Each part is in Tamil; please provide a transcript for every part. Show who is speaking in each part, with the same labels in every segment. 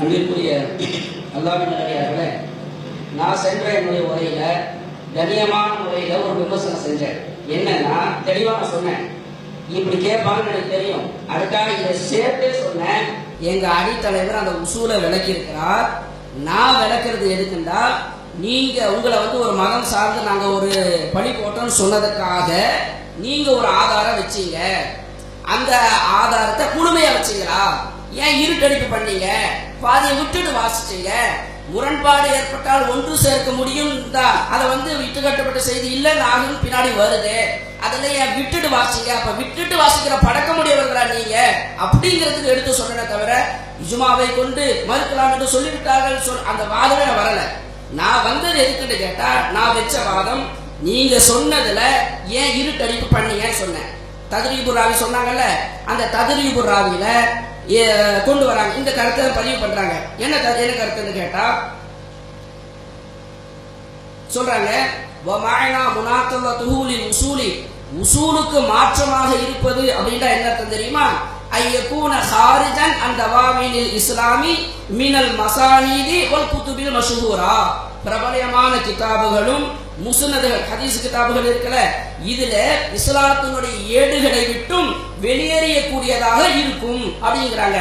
Speaker 1: அன்பிற்குரிய அல்லாவின் நல்லடியார்களே நான் சென்ற என்னுடைய உரையில கண்ணியமான முறையில ஒரு விமர்சனம் செஞ்சேன். என்னன்னா தெளிவாக சொன்னேன். இப்படி கேட்பாங்கன்னு எனக்கு தெரியும். அதுக்காக இதை சேர்த்தே சொன்னேன். எங்க அடித்தலைவர் அந்த உசூலை விளக்கியிருக்கிறார். நான் விளக்குறது எதுக்குண்டா நீங்க உங்களை வந்து ஒரு மதம் சார்ந்து நாங்க ஒரு பணி போட்டோம்னு சொன்னதுக்காக நீங்க ஒரு ஆதாரம் வச்சீங்க. அந்த ஆதாரத்தை குழுமையா வச்சீங்களா? ஏன் இருட்டடிப்பு பண்ணீங்க? பாதியை விட்டுட்டு வாசிச்சீங்க. முரண்பாடு ஏற்பட்டால் ஒன்று சேர்க்க முடியும் தான். அதை வந்து விட்டு கட்டப்பட்ட செய்தி இல்லைன்னு ஆகும் பின்னாடி வருது. அதில் ஏன் விட்டுட்டு வாசிங்க? அப்ப விட்டுட்டு வாசிக்கிற பழக்க முடியவர்களா நீங்க? அப்படிங்கிறதுக்கு எடுத்து சொன்னனே தவிர இஜுமாவை கொண்டு மறுக்கலாம் என்று சொல்லிவிட்டார்கள். சொல் அந்த வாதமே நான் வரல. நான் வந்தது எதுக்குன்னு கேட்டா நான் வச்ச வாதம் நீங்க சொன்னதுல ஏன் இருட்டடிப்பு பண்ணீங்கன்னு சொன்னேன். ததிரீபு ராவி சொன்னாங்கல்ல அந்த ததிரீபு ராவியில கொண்டு வராங்க. இந்த கருத்தை பதிவு பண்றாங்க. என்ன என்ன கருத்துன்னு கேட்டா சொல்றாங்க வமாயனா முனாத்தல்ல துஹூலில் உசூலி. உசூலுக்கு மாற்றமாக இருப்பது அப்படின்னா என்ன அர்த்தம் தெரியுமா? ஐயக்கூன ஹாரிஜன் அந்த வாவிலில் இஸ்லாமி மினல் மசானீதி ஒல் குத்துபில் மஷூரா. பிரபலமான கிதாபுகளும் முசுனதுகள் ஹதீஸ் கிதாபுகள் இருக்கல. இதுல இஸ்லாத்தினுடைய ஏடுகளை விட்டும் வெளியேறியக்கூடியதாக இருக்கும் அப்படிங்கிறாங்க.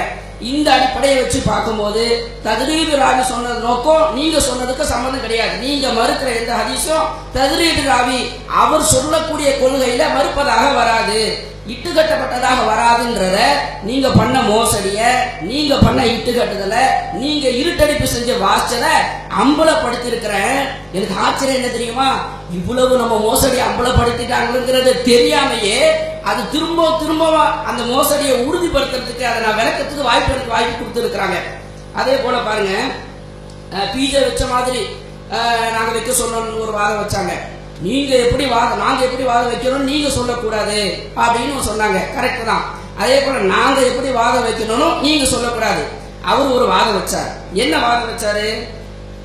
Speaker 1: இந்த அடிப்படையை வச்சு பார்க்கும்போது தத்ரீபு ராவி சொன்னது நோக்கம் நீங்க சொன்னதுக்கு சம்மந்தம் கிடையாது. நீங்க மறுக்கிற எந்த ஹதீஸும் தத்ரீபு ராவி அவர் சொல்லக்கூடிய கொள்கையில மறுப்பதாக வராது. இட்டுக்கட்டப்பட்டதாக வராதுன்றத நீங்க பண்ண மோசடிய நீங்க பண்ண இட்டுக்கட்டுதல நீங்க இருட்டடிப்பு செஞ்ச வாசல அம்பலப்படுத்திருக்கிறேன் எனக்கு ஆச்சரியம் என்ன தெரியுமா? இவ்வளவு நம்ம மோசடி அம்பலப்படுத்திட்டாங்கிறது தெரியாமையே அது திரும்ப திரும்ப அந்த மோசடியை உறுதிப்படுத்துறதுக்கு அதை நான் விளக்கத்துக்கு வாய்ப்பு எனக்கு வாய்ப்பு கொடுத்துருக்குறாங்க. அதே போல பாருங்க பீஜை வச்ச மாதிரி நாங்கள் வைக்க சொன்னோம்னு ஒரு வாதம் வச்சாங்க. நீங்க எப்படி வாதம் நாங்க எப்படி வாதம் வைக்கணும் நீங்க சொல்லக்கூடாது அப்படின்னு சொன்னாங்க. கரெக்ட் தான். அதே போல நாங்க எப்படி வாதம் வைக்கணும்னு நீங்க சொல்லக்கூடாது. அவர் ஒரு வாதம் வச்சார். என்ன வாதம் வச்சாரு?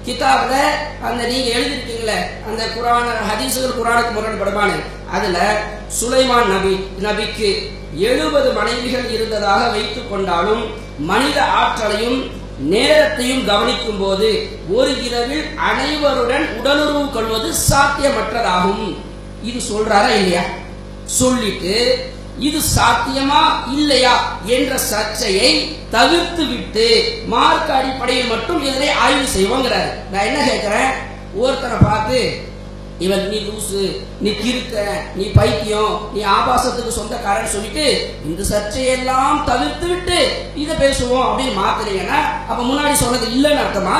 Speaker 1: கிதாப்ல அந்த நீங்க எழுதிருக்கீங்களே அந்த குரான ஹதீசுகள் குரானுக்கு முரண்படுமானு அதுல சுலைமான் நபி நபிக்கு எழுபது மனைவிகள் இருந்ததாக வைத்துக் கொண்டாலும் மனித ஆற்றலையும் நேரத்தையும் கவனிக்கும் போது ஒரு இரவில் அனைவருடன் உடலுறவு கொள்வது சாத்தியமற்றதாகும். இது சொல்றாரா இல்லையா? சொல்லிட்டு இது சாத்தியமா இல்லையா என்ற சர்ச்சையை தவிர்த்து விட்டு மார்க் அடிப்படையில் மட்டும் இதனை ஆய்வு செய்வோங்கிறாரு. நான் என்ன கேட்கிறேன்? ஒருத்தரை பார்த்து இவன் நீ லூசு நீ கிருக்க நீ பைத்தியம் நீ ஆபாசத்துக்கு சொந்தக்காரன் சொல்லிட்டு இந்த சர்ச்சையெல்லாம் தவிர்த்து விட்டு இதை பேசுவோம் அப்படின்னு மாத்துறீங்கன்னா அப்ப முன்னாடி சொன்னது இல்லைன்னு அர்த்தமா?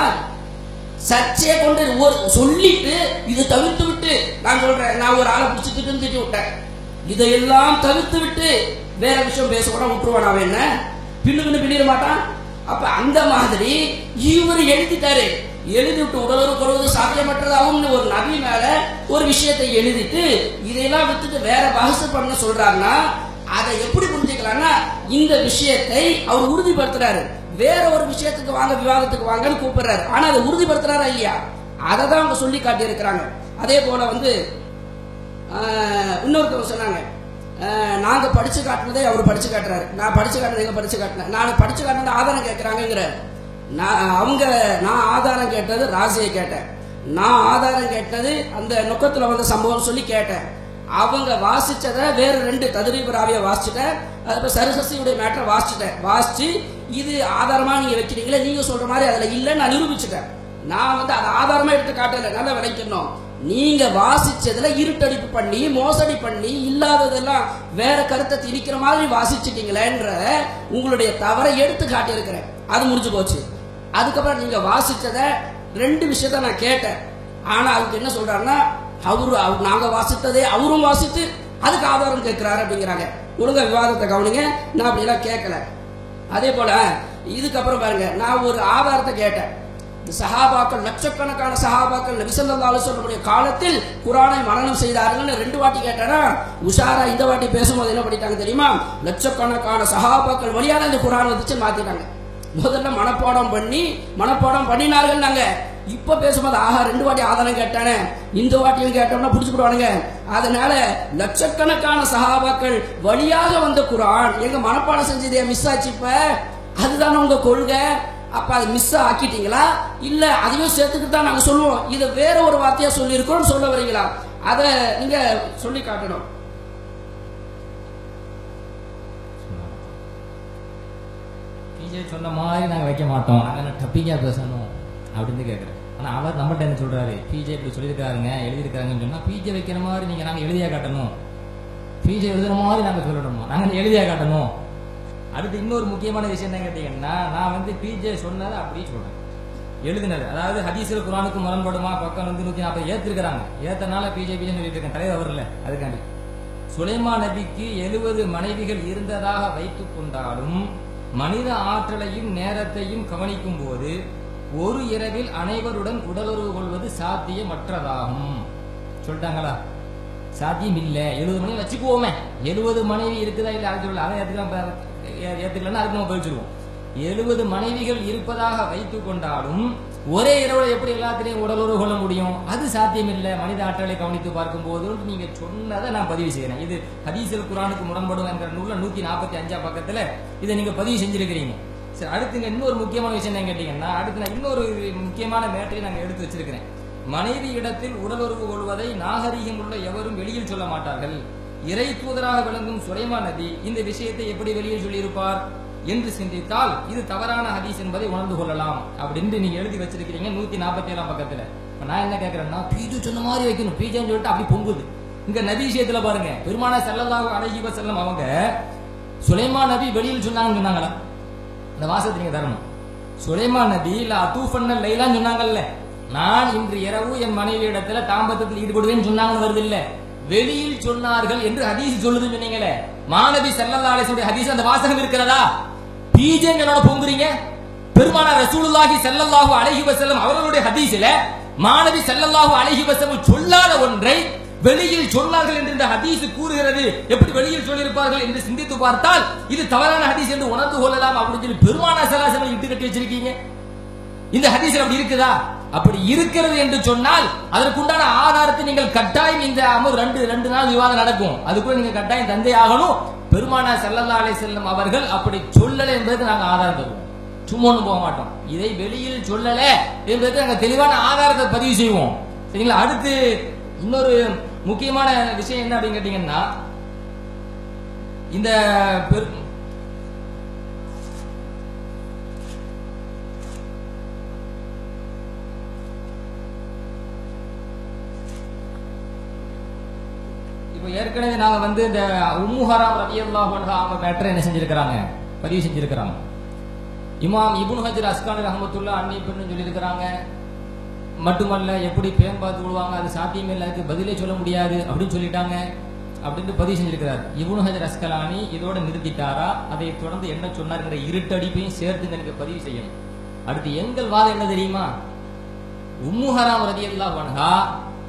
Speaker 1: சர்ச்சையை கொண்டு ஒரு சொல்லிட்டு இது தவிர்த்து விட்டு நான் சொல்றேன் நான் ஒரு ஆளை பிடிச்சிட்டு திட்டி விட்டேன் இதையெல்லாம் தவிர்த்து விட்டு வேற விஷயம் பேச கூட விட்டுருவான் அவன் என்ன? பின்னு பின்னு பின்னிட மாட்டான். அப்ப அந்த மாதிரி இவர் எழுதிட்டாரு. எழுதி விட்டு உடலுறவு கொள்வது சாத்தியமற்றதாகும் ஒரு நபி மேல ஒரு விஷயத்தை எழுதிட்டு இதையெல்லாம் விட்டுட்டு வேற பகசு பண்ண சொல்றாங்கன்னா அதை எப்படி புரிஞ்சுக்கலாம்னா இந்த விஷயத்தை அவர் உறுதிப்படுத்துறாரு. வேற ஒரு விஷயத்துக்கு வாங்க விவாதத்துக்கு வாங்கன்னு கூப்பிடுறாரு. ஆனா அதை உறுதிப்படுத்துறாரா இல்லையா? அதை தான் அவங்க சொல்லி காட்டி இருக்கிறாங்க அதே போல வந்து இன்னொருத்தவங்க சொன்னாங்க. நாங்கள் நாங்க படிச்சு காட்டினதே அவர் படிச்சு காட்டுறாரு. நான் படிச்சு காட்டினது எங்க படிச்சு காட்டினேன். நான் படிச்சு காட்டினது ஆதாரம் கேட்கறாங்கிற நான் அவங்க நான் ஆதாரம் கேட்டது ராசியை கேட்டேன். நான் ஆதாரம் கேட்டது அந்த நுக்கத்துல வந்த சம்பவம் சொல்லி கேட்டேன். அவங்க வாசிச்சதை வேற ரெண்டு ததிரீபராவிய வாசிச்சுட்டேன். அதுக்கு சரசசியுடைய மேட்டரை வாசிச்சுட்டேன். வாசிச்சு இது ஆதாரமா நீங்க வைக்கிறீங்களே நீங்க சொல்ற மாதிரி அதுல இல்லைன்னு நான் நிரூபிச்சுட்டேன். நான் வந்து அதை ஆதாரமா எடுத்து காட்டல. நல்லா விளைக்கணும் நீங்க வாசிச்சதுல இருட்டடிப்பு பண்ணி மோசடி பண்ணி இல்லாததெல்லாம் வேற கருத்தை திணிக்கிற மாதிரி வாசிச்சிட்டீங்களேன்ற உங்களுடைய தவறை எடுத்து காட்டியிருக்கிறேன். அது முடிஞ்சு போச்சு. அதுக்கப்புறம் நீங்க வாசிச்சத ரெண்டு விஷயத்த நான் கேட்டேன். ஆனா அதுக்கு என்ன சொல்றாருன்னா அவரு அவர் நாங்க வாசித்ததே அவரும் வாசித்து அதுக்கு ஆதாரம் கேட்கிறாரு அப்படிங்கிறாங்க. ஒழுங்க விவாதத்தை கவனிங்க. நான் அப்படிலாம் கேட்கல. அதே போல இதுக்கப்புறம் பாருங்க நான் ஒரு ஆதாரத்தை கேட்டேன். சஹாபாக்கள் லட்சக்கணக்கான சஹாபாக்கள் நபிசல்லா சொல்லக்கூடிய காலத்தில் குரானை மரணம் செய்தார்கள்னு ரெண்டு வாட்டி கேட்டனா உஷாரா இந்த வாட்டி பேசும்போது என்ன பண்ணிட்டாங்க தெரியுமா? லட்சக்கணக்கான சஹாபாக்கள் வழியாக இந்த குரான் வந்துச்சு மாத்திட்டாங்க. முதல்ல மனப்பாடம் பண்ணி மனப்பாடம் பண்ணினார்கள் நாங்க. இப்ப பேசும்போது ஆஹா ரெண்டு வாட்டி ஆதாரம் கேட்டானே. இந்த வாட்டியும் கேட்டோம்னா பிடிச்சுக்கிடுவானுங்க. அதனால லட்சக்கணக்கான சஹாபாக்கள் வழியாக வந்த குரான் எங்க மனப்பாடம் செஞ்சதே மிஸ் ஆச்சு இப்ப? அதுதானே உங்க கொள்கை. அப்ப அதை மிஸ் ஆக்கிட்டீங்களா? இல்ல அதையும் சேர்த்துக்கிட்டு தான் நாங்க சொல்லுவோம். இதை வேற ஒரு வார்த்தையா சொல்லியிருக்கோம்னு சொல்ல வரீங்களா? அதை நீங்க சொல்லி காட்டணும்.
Speaker 2: பிஜே சொன்ன மாதிரி நாங்கள் வைக்க மாட்டோம். நாங்கள் என்ன டப்பிங்காக பேசணும்? அப்படின்னு கேட்குறேன் ஆனால் அவர் நம்மகிட்ட என்ன சொல்கிறாரு பிஜே இப்படி சொல்லியிருக்காருங்க எழுதியிருக்காருங்கன்னு சொன்னால் பிஜே வைக்கிற மாதிரி நீங்கள் நாங்கள் எழுதியா காட்டணும். பிஜே எழுதுகிற மாதிரி நாங்கள் சொல்லணுமா? நாங்கள் எழுதியா காட்டணும்? அடுத்து இன்னொரு முக்கியமான விஷயம் என்ன கேட்டீங்கன்னா நான் வந்து பிஜே சொன்னதை அப்படியே சொல்றேன். எழுதினது. அதாவது ஹதீஸில் குரானுக்கு முரண்படுமா? பக்கம் வந்து நூற்றி நாற்பது ஏற்றிருக்கிறாங்க ஏத்தனால பிஜே பிஜே சொல்லிட்டு இருக்கேன். தலைவர் அவர் அதுக்காண்டி. சுலைமா நபிக்கு எழுபது மனைவிகள் இருந்ததாக வைத்துக் கொண்டாலும் மனித ஆற்றலையும் நேரத்தையும் கவனிக்கும் போது ஒரு இரவில் அனைவருடன் உடலுறவு கொள்வது சாத்தியமற்றதாகும். சொல்லிட்டாங்களா? சாத்தியம் இல்ல எழுபது மணி வச்சுக்குவோமே. எழுபது மனைவி இருக்குதா இல்ல அது சொல்லல அதை எடுத்துக்கலாம் ஏற்றுக்கலன்னா அதுக்கு நம்ம பதிச்சிருவோம் எழுபது மனைவிகள் இருப்பதாக வைத்து கொண்டாலும் ஒரே இரவுல எப்படி எல்லாத்திலையும் உடலுறவு கொள்ள முடியும்? அது சாத்தியம் மனித ஆற்றலை கவனித்து பார்க்கும் போது நீங்க சொன்னதை நான் பதிவு செய்யறேன் இது ஹதீசல் குரானுக்கு முரண்படும் என்கிற நூலில் நூத்தி நாற்பத்தி அஞ்சா பக்கத்துல இதை நீங்க பதிவு செஞ்சிருக்கிறீங்க. சரி அடுத்து இன்னொரு முக்கியமான விஷயம் என்ன கேட்டீங்கன்னா அடுத்து நான் இன்னொரு முக்கியமான மேட்டரை நாங்க எடுத்து வச்சிருக்கிறேன். மனைவி இடத்தில் உடலுறவு கொள்வதை நாகரிகம் உள்ள எவரும் வெளியில் சொல்ல மாட்டார்கள். இறை தூதராக விளங்கும் சுலைமா நபி இந்த விஷயத்தை எப்படி வெளியில் சொல்லியிருப்பார் என்று சிந்தித்தால் இது தவறான ஹதீஸ் என்பதை உணர்ந்து கொள்ளலாம் அப்படின்னு நீங்க எழுதி வச்சிருக்கிறீங்க நூத்தி நாற்பத்தி ஏழாம் பக்கத்துல. இப்ப நான் என்ன கேட்கறேன்னா பீஜு சொன்ன மாதிரி வைக்கணும். பீஜான்னு சொல்லிட்டு அப்படி பொங்குது. இங்க நபி விஷயத்துல பாருங்க பெருமான செல்லதாக அழகிவ செல்லம் அவங்க சுலைமா நபி வெளியில் சொன்னாங்கன்னு சொன்னாங்களா? இந்த வாசத்தை நீங்க தரணும். சுலைமா நபி இல்ல அத்தூஃபன்ன லைலான்னு சொன்னாங்கல்ல. நான் இன்று இரவு என் மனைவி இடத்துல தாம்பத்தியத்தில் ஈடுபடுவேன்னு சொன்னாங்கன்னு வருது இல்ல. வெளியில் சொன்னார்கள் என்று ஹதீஸ் சொல்லுதுன்னு சொன்னீங்களே. மாணவி செல்லல்லாலேசுடைய ஹதீஸ் அந்த வாசகம் இருக்கிறதா? பீஜங்களோட பொங்குறீங்க? பெருமானார் ரசூலுல்லாஹி செல்லல்லாஹு அலைஹி வஸல்லம் அவர்களுடைய ஹதீஸில மாணவி செல்லல்லாஹு அலைஹி வஸல்லம் சொல்லாத ஒன்றை வெளியில் சொன்னார்கள் என்று இந்த ஹதீஸ் கூறுகிறது. எப்படி வெளியில் சொல்லியிருப்பார்கள் என்று சிந்தித்து பார்த்தால் இது தவறான ஹதீஸ் என்று உணர்ந்து கொள்ளலாம் அப்படின்னு சொல்லி பெருமானார் செல்லாசனம் இட்டு கட்டி வச்சிருக்கீங்க. இந்த ஹதீஸ் அப்படி இருக்குதா? அப்படி இருக்கிறது என்று சொன்னால் அதற்குண்டான ஆதாரத்தை நீங்கள் கட்டாயம் இந்த அமர் ரெண்டு ரெண்டு நாள் விவாதம் நடக்கும். அதுக்குள்ள நீங்க கட்டாயம் தந்தை ஆகணும். பெருமானா செல்லல்லா அலை செல்லும் அவர்கள் அப்படி சொல்லலை என்பதற்கு நாங்கள் ஆதாரம் தருவோம். சும்மா ஒன்று போக மாட்டோம். இதை வெளியில் சொல்லல என்பதற்கு நாங்கள் தெளிவான ஆதாரத்தை பதிவு செய்வோம். சரிங்களா? அடுத்து இன்னொரு முக்கியமான விஷயம் என்ன அப்படின்னு கேட்டீங்கன்னா இந்த பெரு இப்போ ஏற்கனவே நாங்க வந்து இந்த உம்முஹராம் ரவி அல்லாஹ் அவங்க மேட்டர் என்ன செஞ்சிருக்கிறாங்க? பதிவு செஞ்சிருக்கிறாங்க. இமாம் இபுன் ஹஜர் அஸ்கானி ரஹமத்துல்லா அன்னி பெண்ணு சொல்லியிருக்கிறாங்க. மட்டுமல்ல எப்படி பேம் பார்த்து விடுவாங்க அது சாத்தியமே இல்லை அதுக்கு பதிலே சொல்ல முடியாது அப்படின்னு சொல்லிட்டாங்க. அப்படின்னு பதிவு செஞ்சிருக்கிறார். இபுன் ஹஜர் அஸ்கலானி இதோட நிறுத்திட்டாரா? அதை தொடர்ந்து என்ன சொன்னாருங்கிற இருட்டடிப்பையும் சேர்த்து எனக்கு பதிவு செய்யணும். அடுத்து எங்கள் வாதம் என்ன தெரியுமா? உம்முஹராம் ரதி அல்லா வன்ஹா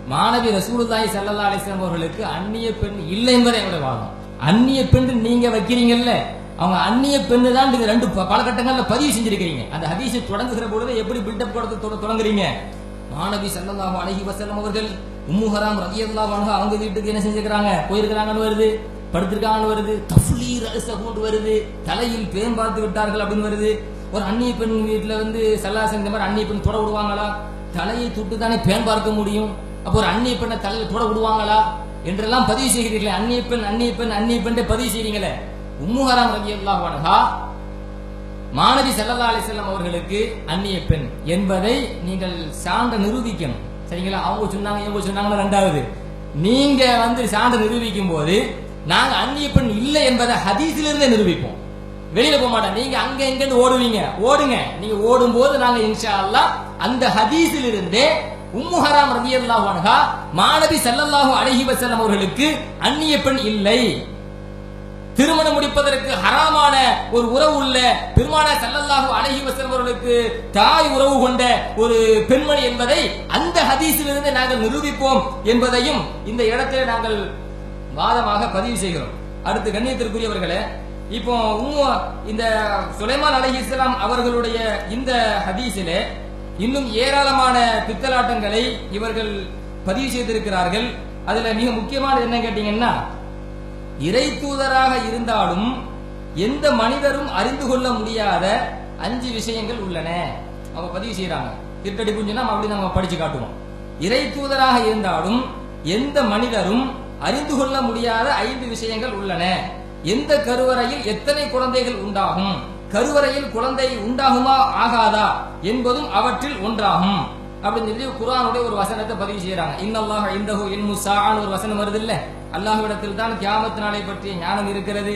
Speaker 2: மாணவி ரசூலுதாய் ஸல்லல்லாஹு அலிஸ்லாம் அவர்களுக்கு அந்நிய பெண் இல்லை என்பதை என்னுடைய வாதம் அந்நிய பெண் நீங்க வைக்கிறீங்கல்ல அவங்க அந்நிய பெண்ணு தான் நீங்க ரெண்டு பல கட்டங்கள்ல பதிவு செஞ்சிருக்கீங்க அந்த ஹதீஸை தொடங்குகிற பொழுது எப்படி பில்டப் கொடுத்து தொட- தொடங்குறீங்க? மாணவி ஸல்லல்லாஹு அலைஹி வஸல்லம் அவர்கள் உம்மு ஹராம் அல்லா அவங்க வீட்டுக்கு என்ன செஞ்சுக்கிறாங்க போயிருக்கிறாங்கன்னு வருது படுத்திருக்காங்கன்னு வருது தஃப்லீர் அரிச கொண்டு வருது தலையில் பேம் பார்த்து விட்டார்கள் அப்படின்னு வருது. ஒரு அந்நிய பெண் வீட்டுல வந்து சல்லாசன் இந்த மாதிரி அந்நிய பெண் தொட விடுவாங்களா? தலையை தொட்டு தானே பேன் பார்க்க முடியும்? அப்போ ஒரு அந்நிய பெண்ணை தலையில் தொட விடுவாங்களா? என்றெல்லாம் பதிவு செய்கிறீர்களே. அந்நிய பெண் அந்நிய பெண் அந்நிய பெண் பதிவு செய்றீங்களே. உம்முஹராம் ரலியல்லாஹு அன்ஹா மாணவி ஸல்லல்லாஹு அலைஹி அவர்களுக்கு அந்நிய பெண் என்பதை நீங்கள் சான்ற நிரூபிக்கணும். சரிங்களா? அவங்க சொன்னாங்க இவங்க சொன்னாங்கன்னா ரெண்டாவது. நீங்க வந்து சான்று நிரூபிக்கும் போது நாங்க அந்நிய பெண் இல்லை என்பதை ஹதீஸிலிருந்தே நிரூபிப்போம். வெளியில போக மாட்டோம். நீங்க அங்க எங்கேருந்து ஓடுவீங்க. ஓடுங்க. நீங்க ஓடும் போது நாங்க இன்ஷா அல்லா அந்த ஹதீஸிலிருந்தே உம்முஹராம் உம்மு ஹராம் ரலியல்லாஹு அன்ஹா மாணவி செல்லல்லாஹு அழகி வசல்லம் அவர்களுக்கு அந்நிய பெண் இல்லை. திருமணம் முடிப்பதற்கு ஹராமான ஒரு உறவு உள்ள பெருமான செல்லல்லாஹு அழகி வசல்லம் அவர்களுக்கு தாய் உறவு கொண்ட ஒரு பெண்மணி என்பதை அந்த ஹதீஸிலிருந்து நாங்கள் நிரூபிப்போம் என்பதையும் இந்த இடத்தில் நாங்கள் வாதமாக பதிவு செய்கிறோம். அடுத்து கண்ணியத்திற்குரியவர்களே இப்போ இந்த சுலைமான் அலைஹிஸ்ஸலாம் அவர்களுடைய இந்த ஹதீஸிலே இன்னும் ஏராளமான பித்தலாட்டங்களை இவர்கள் பதிவு செய்திருக்கிறார்கள். அதுல மிக முக்கியமானது என்ன கேட்டீங்கன்னா இறை தூதராக இருந்தாலும் எந்த மனிதரும் அறிந்து கொள்ள முடியாத அஞ்சு விஷயங்கள் உள்ளன. அவங்க பதிவு செய்யறாங்க திருட்டடிப்புன்னு குஞ்சுனா அப்படி நம்ம படிச்சு காட்டுவோம். இறை தூதராக இருந்தாலும் எந்த மனிதரும் அறிந்து கொள்ள முடியாத ஐந்து விஷயங்கள் உள்ளன. எந்த கருவறையில் எத்தனை குழந்தைகள் உண்டாகும்? கருவறையில் குழந்தை உண்டாகுமா ஆகாதா என்பதும் அவற்றில் ஒன்றாகும். அப்படின்னு சொல்லி குரானுடைய ஒரு வசனத்தை பதிவு செய்யறாங்க இன்னல்லாஹ் இந்தஹு இல்மு ஸாஅன்னு ஒரு வசனம் வருது இல்ல? அல்லாஹ்விடத்தில் தான் கியாமத் நாளை பற்றிய ஞானம் இருக்கிறது.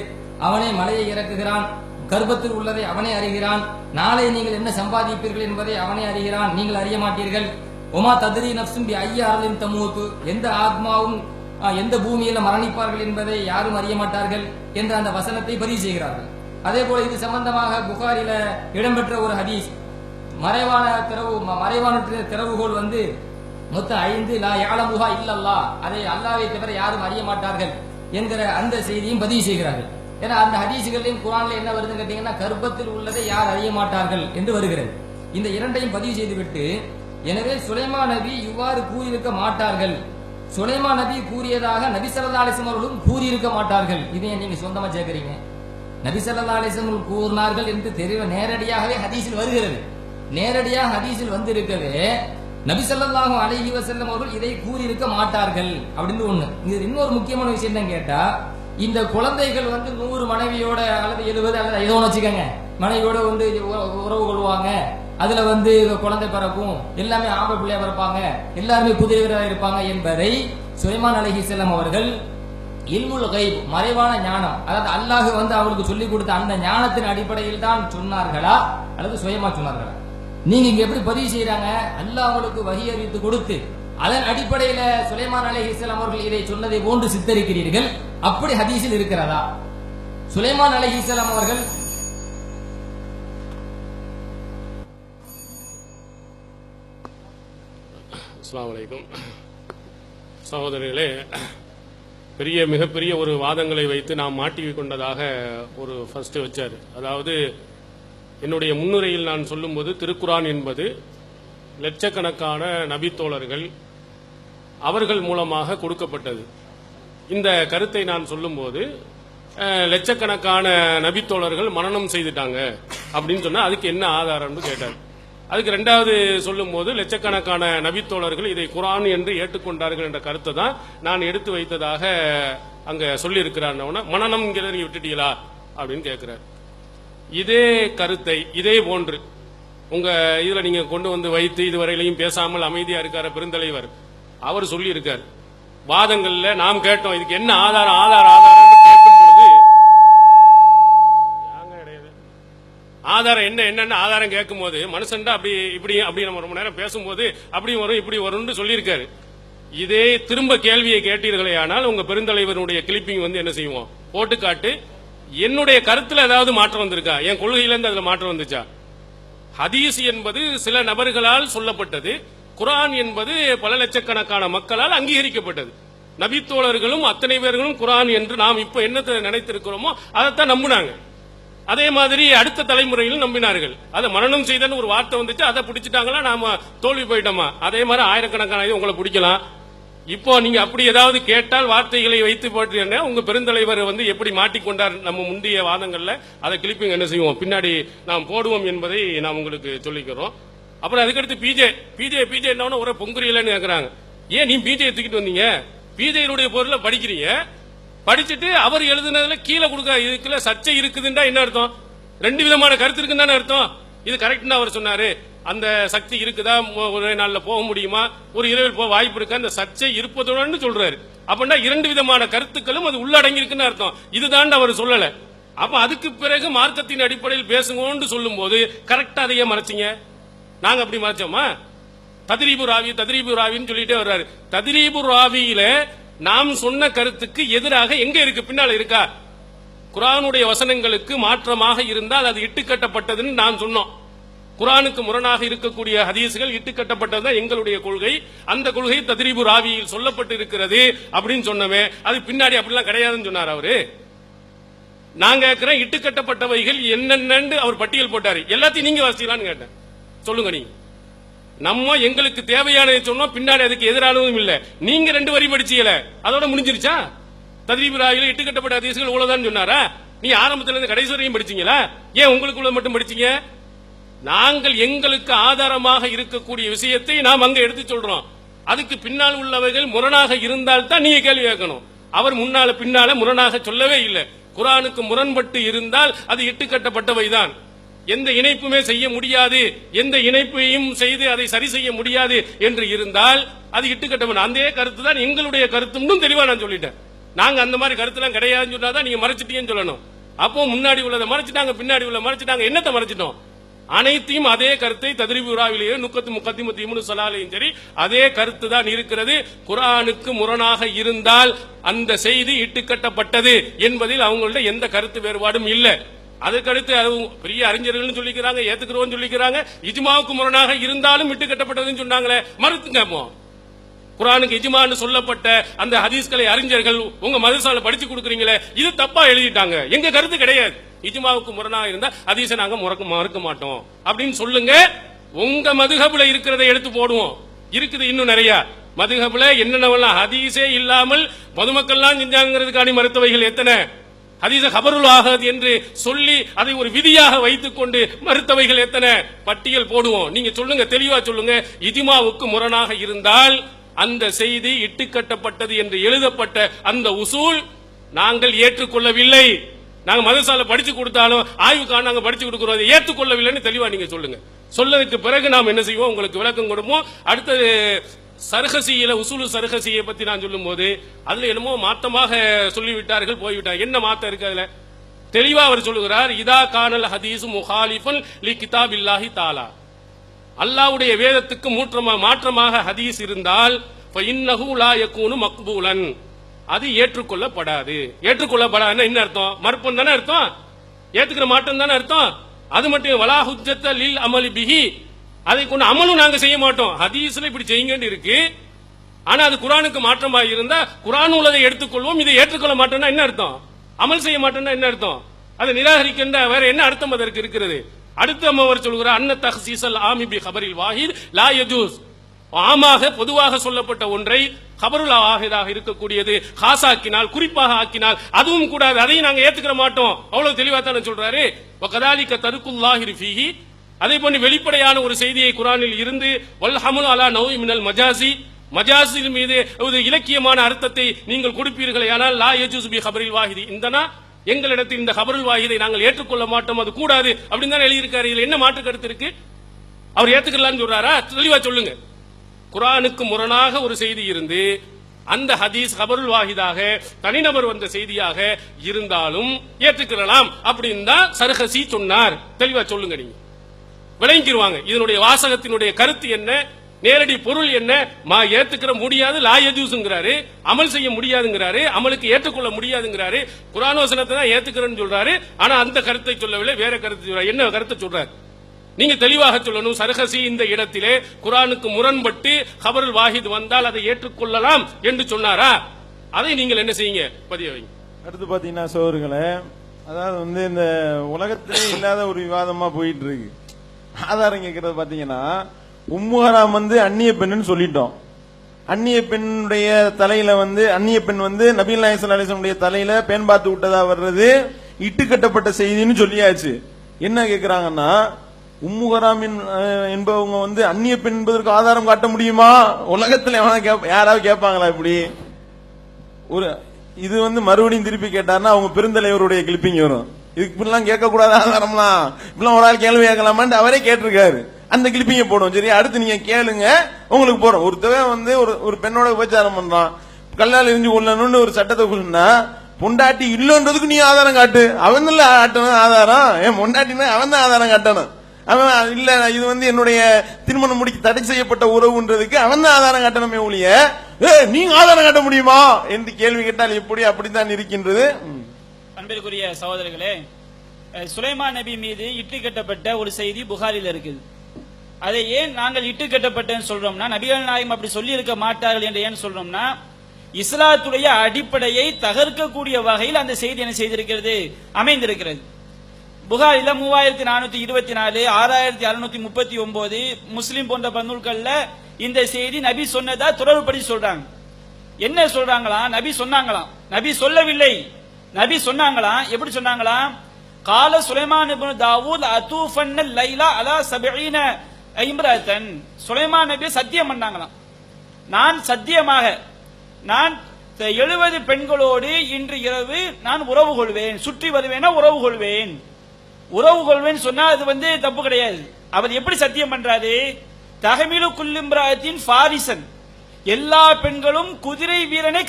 Speaker 2: அவனே மலையை இறக்குகிறான் கர்ப்பத்தில் உள்ளதை அவனே அறிகிறான். நாளை நீங்கள் என்ன சம்பாதிப்பீர்கள் என்பதை அவனே அறிகிறான். நீங்கள் அறிய மாட்டீர்கள். ஒமா ததிரி நப்சும் பி ஐய அரலின் தமூத்து. எந்த ஆத்மாவும் எந்த பூமியில மரணிப்பார்கள் என்பதை யாரும் அறிய மாட்டார்கள் என்ற அந்த வசனத்தை பதிவு செய்கிறார்கள். அதே போல இது சம்பந்தமாக புகாரில இடம்பெற்ற ஒரு ஹதீஸ். மறைவான திறவு ம- மறைவான திறவுகோள் திறவுகோல் வந்து மொத்தம் ஐந்து லா யாலமுகா இல்லல்லா அதை அல்லாவை தவிர யாரும் அறிய மாட்டார்கள் என்கிற அந்த செய்தியும் பதிவு செய்கிறார்கள். ஏன்னா அந்த ஹதீசுகளையும் குரான்ல என்ன வருதுன்னு கேட்டீங்கன்னா கர்ப்பத்தில் உள்ளதை யார் அறிய மாட்டார்கள் என்று வருகிறது. இந்த இரண்டையும் பதிவு செய்துவிட்டு எனவே சுலைமா நபி இவ்வாறு கூறியிருக்க மாட்டார்கள். சுலைமா நபி கூறியதாக நபி சரதாலிசம் அவர்களும் கூறியிருக்க மாட்டார்கள். இதை நீங்க சொந்தமா சேர்க்கிறீங்க நபி ஸல்லல்லாஹு கூறினார்கள் என்று தெரிய நேரடியாகவே ஹதீஸில் வருகிறது. நேரடியாக ஹதீஸில் வந்திருக்கவே நபிசல்லாஹு அலஹி வசல்லம் அவர்கள் இதை கூறியிருக்க மாட்டார்கள் அப்படின்னு ஒண்ணு. இது இன்னொரு முக்கியமான விஷயம் தான் கேட்டா இந்த குழந்தைகள் வந்து நூறு மனைவியோட அல்லது எழுபது அல்லது ஏதோ வச்சுக்கோங்க. மனைவியோட வந்து உறவு கொள்வாங்க. அதுல வந்து குழந்தை பிறக்கும். எல்லாமே ஆம்பளை பிள்ளையா பிறப்பாங்க. எல்லாருமே குதிரைவராக இருப்பாங்க என்பதை சுலைமான் செல்லம் அவர்கள் இல்முல் கைப் மறைவான ஞானம். அதாவது அல்லாஹ் வந்து அவருக்கு சொல்லி கொடுத்த அந்த ஞானத்தின் அடிப்படையில் தான் சொன்னார்களா? அல்லது சுயமா சொன்னார்களா? நீங்க இங்க எப்படி பதிவு செய்யறாங்க அல்லாஹ் அவங்களுக்கு வகி அறிவித்து கொடுத்து அதன் அடிப்படையில சுலைமான் அலைஹிஸ்ஸலாம் அவர்கள் இதை சொன்னதை போன்று சித்தரிக்கிறீர்கள். அப்படி ஹதீஸில் இருக்கிறதா? சுலைமான் அலைஹிஸ்ஸலாம் அவர்கள்
Speaker 3: அஸ்லாம் வலைக்கும் சகோதரிகளே பெரிய மிகப்பெரிய ஒரு வாதங்களை வைத்து நாம் மாட்டி கொண்டதாக ஒரு ஃபர்ஸ்ட் வச்சார். அதாவது என்னுடைய முன்னுரையில் நான் சொல்லும்போது திருக்குரான் என்பது லட்சக்கணக்கான நபித்தோழர்கள் அவர்கள் மூலமாக கொடுக்கப்பட்டது. இந்த கருத்தை நான் சொல்லும்போது லட்சக்கணக்கான நபித்தோழர்கள் மனநம் செய்துட்டாங்க அப்படின்னு சொன்னா அதுக்கு என்ன ஆதாரம்னு கேட்டார். அதுக்கு ரெண்டாவது சொல்லும்போது லட்சக்கணக்கான நபித்தோழர்கள் இதை குரான் என்று ஏற்றுக்கொண்டார்கள் என்ற கருத்தை தான் நான் எடுத்து வைத்ததாக அங்க சொல்லியிருக்கிறார் மனநம்ங்கிறத நீங்க விட்டுட்டீங்களா? அப்படின்னு கேட்கிறார். இதே கருத்தை இதே போன்று உங்க இதுல நீங்க கொண்டு வந்து வைத்து இதுவரையிலையும் பேசாமல் அமைதியா இருக்கார பெருந்தலைவர் அவர் சொல்லியிருக்கார். வாதங்கள்ல நாம் கேட்டோம் இதுக்கு என்ன ஆதாரம் ஆதாரம் ஆதாரம் ஆதாரம் என்ன என்னன்னு ஆதாரம் கேட்கும் போது மனுஷன்டா அப்படி இப்படி அப்படி நம்ம ரொம்ப நேரம் பேசும்போது அப்படி வரும் இப்படி வரும்னு சொல்லியிருக்காரு. இதே திரும்ப கேள்வியை கேட்டீர்களே ஆனால் உங்க பெருந்தலைவருடைய கிளிப்பிங் வந்து என்ன செய்வோம்? போட்டு காட்டு என்னுடைய கருத்துல ஏதாவது மாற்றம் வந்திருக்கா? என் கொள்கையிலேருந்து அதுல மாற்றம் வந்துச்சா? ஹதீஸ் என்பது சில நபர்களால் சொல்லப்பட்டது குரான் என்பது பல லட்சக்கணக்கான மக்களால் அங்கீகரிக்கப்பட்டது. நபித்தோழர்களும் அத்தனை பேர்களும் குரான் என்று நாம் இப்ப என்னத்தை நினைத்திருக்கிறோமோ அதைத்தான் நம்பினாங்க. அதே மாதிரி அடுத்த தலைமுறையில் நம்பினார்கள். அதை மரணம் செய்தன்னு ஒரு வார்த்தை வந்துச்சு அதை பிடிச்சிட்டாங்களா நாம தோல்வி போயிட்டோமா? அதே மாதிரி ஆயிரக்கணக்கான இது உங்களை பிடிக்கலாம். இப்போ நீங்க அப்படி ஏதாவது கேட்டால் வார்த்தைகளை வைத்து போட்டீங்கன்னா உங்க பெருந்தலைவர் வந்து எப்படி மாட்டிக்கொண்டார் நம்ம முந்தைய வாதங்கள்ல அதை கிளிப்பிங் என்ன செய்வோம்? பின்னாடி நாம் போடுவோம் என்பதை நாம் உங்களுக்கு சொல்லிக்கிறோம். அப்புறம் அதுக்கடுத்து பிஜே பிஜே பிஜே என்ன ஒரே பொங்குறியலன்னு கேட்கறாங்க ஏன் நீ பிஜே தூக்கிட்டு வந்தீங்க? பிஜேயினுடைய பொருளை படிக்கிறீங்க. படிச்சுட்டு அவர் எழுதுனதுல கீழே கொடுக்க இதுக்குள்ள சர்ச்சை இருக்குதுன்னா என்ன அர்த்தம்? ரெண்டு விதமான கருத்து இருக்குன்னு தானே அர்த்தம்? இது கரெக்ட்னு அவர் சொன்னாரு. அந்த சக்தி இருக்குதா? ஒரே நாளில் போக முடியுமா? ஒரு இரவில் போக வாய்ப்பு இருக்கா? அந்த சர்ச்சை இருப்பதுடன் சொல்றாரு. அப்படின்னா இரண்டு விதமான கருத்துக்களும் அது உள்ளடங்கி இருக்குன்னு அர்த்தம். இதுதான் அவர் சொல்லல. அப்ப அதுக்கு பிறகு மார்க்கத்தின் அடிப்படையில் பேசுங்கன்னு சொல்லும்போது கரெக்டா அதையே மறைச்சிங்க. நாங்க அப்படி மறைச்சோமா? ததிரீபு ராவி ததிரீபு ராவின்னு சொல்லிட்டே வர்றாரு. ததிரீபு ராவியில நாம் சொன்ன கருத்துக்கு எதிராக எங்க இருக்கு? பின்னால் இருக்கா? குரானுடைய வசனங்களுக்கு மாற்றமாக இருந்தால் அது இட்டுக்கட்டப்பட்டதுன்னு நாம் சொன்னோம். குரானுக்கு முரணாக இருக்கக்கூடிய ஹதீஸ்கள் இட்டுக்கட்டப்பட்டதுதான் எங்களுடைய கொள்கை. அந்த கொள்கை ததிரிபு ராவியில் சொல்லப்பட்டு இருக்கிறது அப்படின்னு சொன்னவே அது பின்னாடி அப்படிலாம் கிடையாதுன்னு சொன்னார் அவரு. நான் கேட்கிறேன் இட்டுக்கட்டப்பட்டவைகள் என்னென்னு அவர் பட்டியல் போட்டாரு. எல்லாத்தையும் நீங்க வாசிக்கலாம்னு கேட்டேன். சொல்லுங்க நீங்க. நம்ம எங்களுக்கு தேவையானதை சொன்னோம் பின்னாடி அதுக்கு எதிரானதும் இல்ல. நீங்க ரெண்டு வரி படிச்சீங்கள அதோட முடிஞ்சிருச்சா? ததிரிபுராயில இட்டுக்கட்டப்பட்ட அதிசயங்கள் இவ்வளவுதான் சொன்னாரா? நீ ஆரம்பத்துல இருந்து கடைசி வரையும் படிச்சீங்களா? ஏன் உங்களுக்குள்ள மட்டும் படிச்சீங்க? நாங்கள் எங்களுக்கு ஆதாரமாக இருக்கக்கூடிய விஷயத்தை நாம் அங்க எடுத்து சொல்றோம். அதுக்கு பின்னால் உள்ளவர்கள் முரணாக இருந்தால் தான் நீங்க கேள்வி கேட்கணும். அவர் முன்னால பின்னால முரணாக சொல்லவே இல்லை. குரானுக்கு முரண்பட்டு இருந்தால் அது இட்டுக்கட்டப்பட்டவைதான் எந்த இணைப்புமே செய்ய முடியாது எந்த இணைப்பையும் செய்து அதை சரி செய்ய முடியாது என்று இருந்தால் அது இட்டுக்கட்டவன். அந்த கருத்து தான் எங்களுடைய கருத்தும். தெளிவா நான் சொல்லிட்டேன். நாங்க அந்த மாதிரி கருத்துலாம் கிடையாதுன்னு சொன்னாதான் நீங்க மறைச்சிட்டீங்கன்னு சொல்லணும். அப்போ முன்னாடி உள்ளதை மறைச்சிட்டாங்க பின்னாடி உள்ள மறைச்சிட்டாங்க. என்னத்தை மறைச்சிட்டோம்? அனைத்தையும் அதே கருத்தை ததிரிபு உராவிலேயே நுக்கத்து முக்கத்தி முத்தி சொல்லாலையும் சரி அதே கருத்து தான் இருக்கிறது. குரானுக்கு முரணாக இருந்தால் அந்த செய்தி இட்டுக்கட்டப்பட்டது என்பதில் அவங்கள்ட்ட எந்த கருத்து வேறுபாடும் இல்லை. அதுக்கடுத்து அது பெரிய அறிஞர்கள் சொல்லிக்கிறாங்க ஏத்துக்கிறோம் சொல்லிக்கிறாங்க. இஜ்மாவுக்கு முரணாக இருந்தாலும் இட்டுக்கட்டப்பட்டதுன்னு சொன்னாங்களே மறுத்துங்க அப்போ. குரானுக்கு இஜ்மான்னு சொல்லப்பட்ட அந்த ஹதீஸ்களை அறிஞர்கள் உங்க மதரசால படிச்சு கொடுக்குறீங்களே இது தப்பா எழுதிட்டாங்க. எங்க கருத்து கிடையாது. இஜ்மாவுக்கு முரணாக இருந்தா ஹதீஸை நாங்க முறக்க மறுக்க மாட்டோம். அப்படின்னு சொல்லுங்க. உங்க மதுகபுல இருக்கிறத எடுத்து போடுவோம். இருக்குது இன்னும் நிறைய. மதுகபுல என்னென்னவெல்லாம் ஹதீஸே இல்லாமல் பொதுமக்கள்லாம் செஞ்சாங்கிறதுக்கான மருத்துவைகள் எத்தனை? ஹதீஸ கபருள் ஆகாது என்று சொல்லி அதை ஒரு விதியாக வைத்துக் கொண்டு மறுத்தவைகள் எத்தனை? பட்டியல் போடுவோம். நீங்க சொல்லுங்க தெளிவா சொல்லுங்க. இதிமாவுக்கு முரணாக இருந்தால் அந்த செய்தி இட்டுக்கட்டப்பட்டது என்று எழுதப்பட்ட அந்த உசூல் நாங்கள் ஏற்றுக்கொள்ளவில்லை. நாங்க மதசால படிச்சு கொடுத்தாலும் ஆய்வுக்காக நாங்க படிச்சு கொடுக்கிறோம் அதை ஏற்றுக்கொள்ளவில்லைன்னு தெளிவா நீங்க சொல்லுங்க. சொல்லதுக்கு பிறகு நாம் என்ன செய்வோம்? உங்களுக்கு விளக்கம் கொடுப்போம். அடுத்தது சருகசியில உசூலு சருகசியை பத்தி நான் சொல்லும்போது அதுல என்னமோ மாத்தமாக சொல்லிவிட்டார்கள் போய்விட்டார் என்ன மாத்தம் இருக்கு அதுல? தெளிவா அவர் சொல்லுகிறார் இதா கானல் ஹதீஸ் முஹாலிஃபன் லி கிதாப் இல்லாஹி தாலா. அல்லாவுடைய வேதத்துக்கு மூற்றமா மாற்றமாக ஹதீஸ் இருந்தால் இன்னஹு லா யகூனு மக்பூலன். அது ஏற்றுக்கொள்ளப்படாது. ஏற்றுக்கொள்ளப்படாதுன்னா என்ன அர்த்தம்? மறுப்பம் தானே அர்த்தம்? ஏத்துக்கிற மாற்றம் தானே அர்த்தம்? அது மட்டும் வலா ஹுஜத்த லில் அமலி பிஹி. அதை கொண்டு அமலும் நாங்க செய்ய மாட்டோம். ஹதீஸ்ல இப்படி செய்யுங்கன்னு இருக்கு. ஆனா அது குரானுக்கு மாற்றமா இருந்தா குரான் உள்ளதை எடுத்துக்கொள்வோம் இதை ஏற்றுக்கொள்ள மாட்டோம்னா என்ன அர்த்தம்? அமல் செய்ய மாட்டோம்னா என்ன அர்த்தம்? அதை நிராகரிக்கின்ற வேற என்ன அர்த்தம் அதற்கு இருக்கிறது? அடுத்து அம்மா அவர் சொல்கிறார் அன்ன தஹசீசல் ஆமி பி ஹபரில் வாஹித் லா யஜூஸ். ஆமாக பொதுவாக சொல்லப்பட்ட ஒன்றை ஹபருல் ஆகிதாக இருக்கக்கூடியது ஹாசாக்கினால் குறிப்பாக ஆக்கினால் அதுவும் கூடாது அதையும் நாங்க ஏத்துக்கிற மாட்டோம். அவ்வளவு தெளிவா தானே சொல்றாரு. கதாலிக்க தருக்குல்லாஹிர் ஃபீஹி அதே போன்று வெளிப்படையான ஒரு செய்தியை குரானில் இருந்து வல்ஹமுல் அலா நௌ மினல் மஜாசி மஜாசின் மீது ஒரு இலக்கியமான அர்த்தத்தை நீங்கள் கொடுப்பீர்களே ஆனால் லா யஜூஸ் பி கபரில் வாஹிதி. இந்தனா எங்களிடத்தில் இந்த ஹபருல் வாஹிதை நாங்கள் ஏற்றுக்கொள்ள மாட்டோம் அது கூடாது அப்படின்னு தான் எழுதியிருக்காரு. இதுல என்ன மாற்று கருத்து இருக்கு? அவர் ஏத்துக்கலாம்னு சொல்றாரா? தெளிவா சொல்லுங்க. குரானுக்கு முரணாக ஒரு செய்தி இருந்து அந்த ஹதீஸ் ஹபருல் வாஹிதாக தனிநபர் வந்த செய்தியாக இருந்தாலும் ஏற்றுக்கொள்ளலாம் அப்படின்னு தான் சர்ஹசி சொன்னார். தெளிவா சொல்லுங்க நீங்க. விளங்கிடுவாங்க இதனுடைய வாசகத்தினுடைய கருத்து என்ன? நேரடி பொருள் என்ன? மா ஏத்துக்கிற முடியாது லா எஜூஸ்ங்கிறாரு அமல் செய்ய முடியாதுங்கிறாரு. அமலுக்கு ஏற்றுக்கொள்ள முடியாதுங்கிறாரு. குரானோசனத்தை தான் ஏத்துக்கிறேன்னு சொல்றாரு. ஆனா அந்த கருத்தை சொல்லவில்லை வேற கருத்து சொல்றாரு. என்ன கருத்தை சொல்றாரு? நீங்க தெளிவாக சொல்லணும். சரகசி இந்த இடத்திலே குரானுக்கு முரண்பட்டு கபருல் வாஹித் வந்தால் அதை ஏற்றுக்கொள்ளலாம் என்று சொன்னாரா? அதை நீங்கள் என்ன செய்யுங்க? பதிய வைங்க.
Speaker 4: அடுத்து பாத்தீங்கன்னா சோறுகளே அதாவது வந்து இந்த உலகத்திலே இல்லாத ஒரு விவாதமா போயிட்டு இருக்கு. ஆதாரம் கேட்கறது பாத்தீங்கன்னா உம்முஹராம் வந்து அந்நிய பெண்ணுன்னு சொல்லிட்டோம். அந்நிய பெண்ணுடைய தலையில வந்து அந்நிய பெண் வந்து நபீல் நாயசல் அலிசனுடைய தலையில பெண் பார்த்து விட்டதா வர்றது இட்டு கட்டப்பட்ட செய்தின்னு சொல்லியாச்சு. என்ன கேக்குறாங்கன்னா உம்முகராம் என்பவங்க வந்து அந்நிய பெண் என்பதற்கு ஆதாரம் காட்ட முடியுமா? உலகத்துல யாராவது கேட்பாங்களா இப்படி? ஒரு இது வந்து மறுபடியும் திருப்பி கேட்டாருன்னா அவங்க பெருந்தலைவருடைய கிளிப்பிங் வரும். இதுக்கு இப்படிலாம் கேட்கக்கூடாது ஆதாரம்லாம் இப்படிலாம் ஒரு ஆள் கேள்வி கேட்கலாமான்னு அவரே கேட்டிருக்காரு. அந்த கிளிப்பிங்க போடும் சரி அடுத்து நீங்க கேளுங்க. உங்களுக்கு போறோம் ஒருத்தவன் வந்து ஒரு ஒரு பெண்ணோட உபச்சாரம் பண்றான். கல்லால் எரிஞ்சு கொள்ளணும்னு ஒரு சட்டத்தை சொன்னா பொண்டாட்டி இல்லன்றதுக்கு நீ ஆதாரம் காட்டு. அவன் இல்ல ஆட்டணும் ஆதாரம். ஏன் பொண்டாட்டினா அவன் தான் ஆதாரம் காட்டணும். அவன் இல்ல இது வந்து என்னுடைய திருமணம் முடிக்க தடை செய்யப்பட்ட உறவுன்றதுக்கு அவன் தான் ஆதாரம் காட்டணுமே ஒழிய ஏ நீங்க ஆதாரம் காட்ட முடியுமா? என்று கேள்வி கேட்டால் எப்படி அப்படித்தான் இருக்கின்றது.
Speaker 5: அன்பிற்குரிய சகோதரர்களே சுலைமா நபி மீது இட்டு கட்டப்பட்ட ஒரு செய்தி புகாரில் இருக்குது. அதை ஏன் நாங்கள் இட்டு கட்டப்பட்டேன்னு சொல்றோம்னா நபிகள் நாயகம் அப்படி சொல்லி இருக்க மாட்டார்கள் என்று ஏன் சொல்றோம்னா இஸ்லாத்துடைய அடிப்படையை தகர்க்கக்கூடிய வகையில் அந்த செய்தி என்ன செய்திருக்கிறது? அமைந்திருக்கிறது. புகாரில மூவாயிரத்தி நானூத்தி இருபத்தி நாலு ஆறாயிரத்தி அறுநூத்தி முப்பத்தி ஒன்பது முஸ்லிம் போன்ற பன்னூல்கள்ல இந்த செய்தி நபி சொன்னதா தொடர்புபடி சொல்றாங்க. என்ன சொல்றாங்களாம்? நபி சொன்னாங்களாம். நபி சொல்லவில்லை. நபி சொன்னாங்களாம் எப்படி சொன்னாங்களாம் கால சுலைமான் இப்னு தாவூத் அதூஃபன்ன லைலா அலா சபீன ஐம்ரதன் சுலைமான் நபி சத்தியம் பண்ணாங்களாம். நான் சத்தியமாக நான் எழுபது பெண்களோடு இன்று இரவு நான் உறவு கொள்வேன் சுற்றி வருவேனா உறவு கொள்வேன். உறவு கொள்வேன் சொன்னா அது வந்து தப்பு கிடையாது. அவர் எப்படி சத்தியம் பண்றாரு? தகமிலு குல்லிம்ராத்தின் ஃபாரிசன். எல்லா பெண்களும் குதிரை வீரனை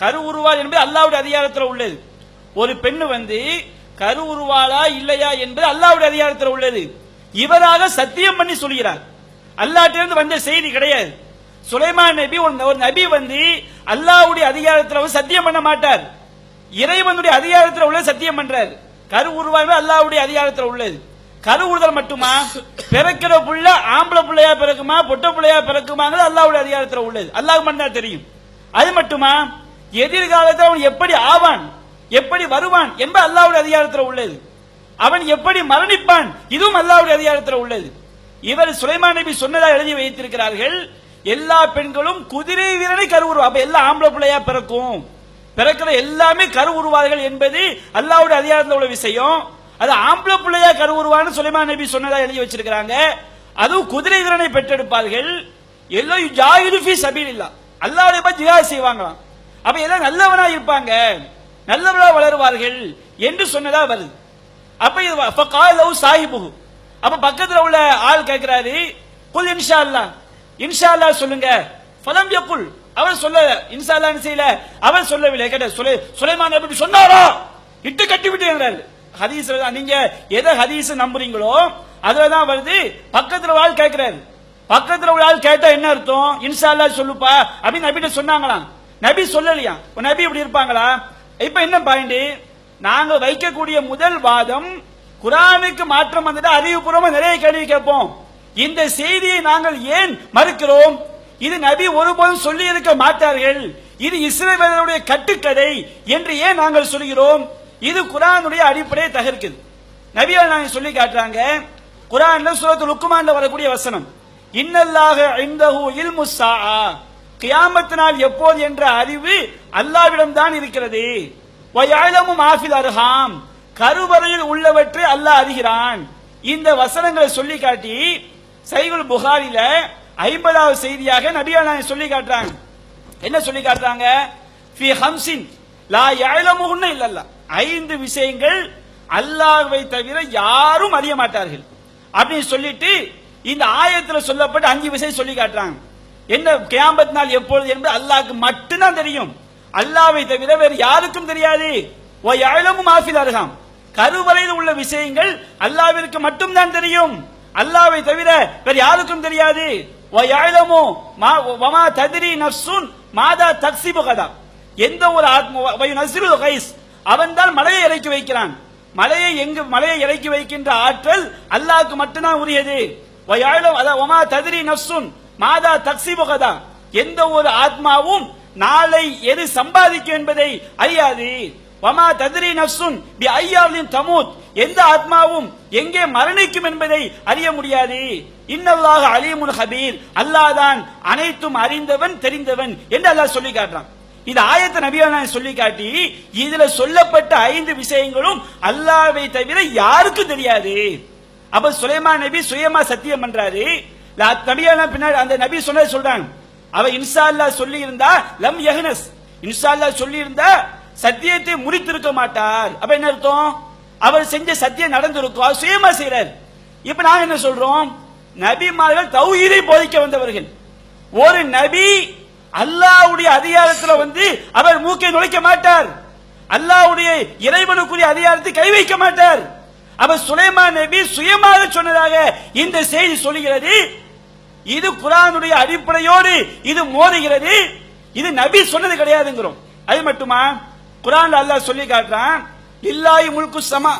Speaker 5: கருவுருவாள் கருவுருவாள் என்பது அல்லாவுடைய அதிகாரத்தில் உள்ளது. ஒரு பெண்ணு வந்து கரு உருவாளா இல்லையா என்பது அல்லாவுடைய அதிகாரத்தில் உள்ளது. இவராக சத்தியம் பண்ணி சொல்கிறார். அல்லாட்டிலிருந்து வந்த செய்தி கிடையாது. சுலைமான் நபி ஒரு ஒரு நபி வந்து அல்லாவுடைய அதிகாரத்தில் சத்தியம் பண்ண மாட்டார். இறைவனுடைய அதிகாரத்தில் உள்ள சத்தியம் பண்றார். கரு உருவாக அல்லாவுடைய அதிகாரத்தில் உள்ளது. கரு உறுதல் மட்டுமா? பிறக்கிற புள்ள ஆம்பளை பிள்ளையா பிறக்குமா பொட்ட பிள்ளையா பிறக்குமாங்கிறது அல்லாவுடைய அதிகாரத்தில் உள்ளது. அல்லாஹ் மட்டும் தெரியும். அது மட்டுமா? எதிர்காலத்தில் அவன் எப்படி ஆவான்? எப்படி வருவான்? என்பது அல்லாவுடைய அதிகாரத்தில் உள்ளது. அவன் எப்படி மரணிப்பான்? இதுவும் அல்லாவுடைய அதிகாரத்தில் உள்ளது. இவர் சுலைமான் நபி சொன்னதாக எழுதி வைத்திருக்கிறார்கள் எல்லா பெண்களும் குதிரை வீரனை கருவுருவா அப்ப எல்லா ஆம்பளை பிள்ளையா பிறக்கும். பிறக்கிற எல்லாமே கருவுருவார்கள் என்பது அல்லாவுடைய அதிகாரத்தில் உள்ள விஷயம். அது ஆம்பளை பிள்ளையா கருவுருவான்னு சுலைமான் நபி சொன்னதா எழுதி வச்சிருக்கிறாங்க. அதுவும் குதிரை வீரனை பெற்றெடுப்பார்கள். எல்லோ ஜாகிது ஃபீ சபீலில்லா அல்லாஹ்வுடைய பத்தி ஜிஹாத் செய்வாங்களாம். அப்ப எல்லாம் நல்லவனா இருப்பாங்க. நல்லவனா வளருவார்கள் என்று சொன்னதா வருது. அப்ப இது காலவு சாஹிபு அப்ப பக்கத்துல உள்ள ஆள் கேட்கிறாரு குல் இன்ஷா அல்லா இன்ஷா அல்லாஹ் சொல்லுங்க. ஃபலம் யகுல். அவர் சொல்ல இன்ஷா அல்லா செய்யல? அவர் சொல்லவில்லை. கேட்ட சுலை சுலைமான் எப்படி சொன்னாரோ? இட்டு கட்டி விட்டேங்கிறாரு ஹதீஸ் நீங்க எதை ஹதீஸ் நம்புறீங்களோ அதுல தான் வருது. பக்கத்துல ஆள் கேட்கிறாரு பக்கத்துல உள்ள ஆள் கேட்டா என்ன அர்த்தம்? இன்ஷா அல்லா சொல்லுப்பா. அப்படின்னு நபிட்ட சொன்னாங்களாம். நபி சொல்லலையா? நபி இப்படி இருப்பாங்களா? இப்ப என்ன பாயிண்ட் நாங்க வைக்கக்கூடிய முதல் வாதம் குரானுக்கு மாற்றம் வந்துட்டு அறிவுபூர்வமா நிறைய கேள்வி கேட்போம். இந்த செய்தியை நாங்கள் ஏன் மறுக்கிறோம்? இது நபி ஒருபோதும் சொல்லி இருக்க மாட்டார்கள். இது இஸ்ரேலுடைய கட்டுக்கதை என்று ஏன் நாங்கள் சொல்கிறோம்? இது குரானுடைய அடிப்படையை தகர்க்குது. நபியால் நாங்கள் சொல்லி காட்டுறாங்க குரான்ல சுரத்து லுக்குமான்ல வரக்கூடிய வசனம் இன்னல்லாக இந்தஹு இல்மு கியாமத்து நாள் எப்போது என்ற அறிவு அல்லாவிடம் தான் இருக்கிறது வயலமு ஆஃபில் அருகாம் கருவறையில் உள்ளவற்றை அல்லாஹ் அறிகிறான். இந்த வசனங்களை சொல்லி காட்டி சைகுல் புகாரில ஐம்பதாவது செய்தியாக நபிகள் சொல்லி காட்டுறாங்க. என்ன சொல்லி காட்டுறாங்க? ஃபி ஹம்சின் லா யஅலமுஹுன்ன இல்லல்ல. ஐந்து விஷயங்கள் அல்லாஹ்வை தவிர யாரும் அறிய மாட்டார்கள். அப்படின்னு சொல்லிட்டு இந்த ஆயத்தில் சொல்லப்பட்டு அஞ்சு விஷயம் சொல்லி காட்டுறாங்க. என்ன கியாமத் நாள் எப்பொழுது என்பது அல்லாஹ்க்கு மட்டும்தான் தெரியும். அல்லாவை தவிர வேறு யாருக்கும் தெரியாது. ஓ யஅலமு மாஃபில் அர்ஹாம். கருவறையில் உள்ள விஷயங்கள் அல்லாவிற்கு மட்டும்தான் தெரியும். அல்லாவை தவிர வேறு யாருக்கும் தெரியாது. ஓ யஅலமு மா வமா ததிரி நஃப்சுன் மாதா தக்ஸிபு கதா. எந்த ஒரு ஆத்ம வயுனஸ்ஸிலு கைஸ் அவன் தான் மலையை இறக்கி வைக்கிறான். மலையை எங்கு மலையை இறக்கி வைக்கின்ற ஆற்றல் அல்லாஹ்க்கு மட்டும்தான் உரியது. வயாயிலும் அத ஒமா ததிரி நஃப்சுன் மாதா தக்ஸிபுகதா எந்த ஒரு ஆத்மாவும் நாளை எது சம்பாதிக்கும் என்பதை அறியாது. வமா ததிரி நஃப்சுன் பி ஐயாவின் தமூத். எந்த ஆத்மாவும் எங்கே மரணிக்கும் என்பதை அறிய முடியாது. இன்னல்லாக அலீமுன் ஹபீர். அல்லாஹ் தான் அனைத்தும் அறிந்தவன் தெரிந்தவன் என்று அல்லாஹ் சொல்லி காட்டுறான். இது ஆயத்த நபியான சொல்லி காட்டி இதுல சொல்லப்பட்ட ஐந்து விஷயங்களும் அல்லாவை தவிர யாருக்கும் தெரியாது. அப்ப சுலைமா நபி சுயமா சத்தியம் பண்றாரு. நபியான பின்னாடி அந்த நபி சொன்னதை சொல்றாங்க அவ இன்சா அல்லாஹ் சொல்லி இருந்தா லம் யஹனஸ் இன்சா அல்லாஹ் சொல்லி இருந்தா சத்தியத்தை முறித்திருக்க மாட்டார் அப்ப என்ன அர்த்தம் அவர் செஞ்ச சத்தியம் நடந்திருக்கும் அவர் சுயமா செய்யறார் இப்ப நாங்க என்ன சொல்றோம் நபிமார்கள் தௌஹீதை போதிக்க வந்தவர்கள் ஒரு நபி அல்லாஹ்வுடைய அதிகாரத்துல வந்து அவர் மூக்கை நுழைக்க மாட்டார் அல்லாஹ்வுடைய இறைவனுக்குரிய அதிகாரத்தை கை வைக்க மாட்டார் அவர் சுலைமா நபி சுயமாக சொன்னதாக இந்த செய்தி சொல்லுகிறது இது குரானுடைய அடிப்படையோடு இது மோதுகிறது. இது நபி சொன்னது கிடையாதுங்கிறோம். அது மட்டுமா? குரான் அல்லாஹ் சொல்லி காட்டுறான் இல்லாய் முழுக்கு சமா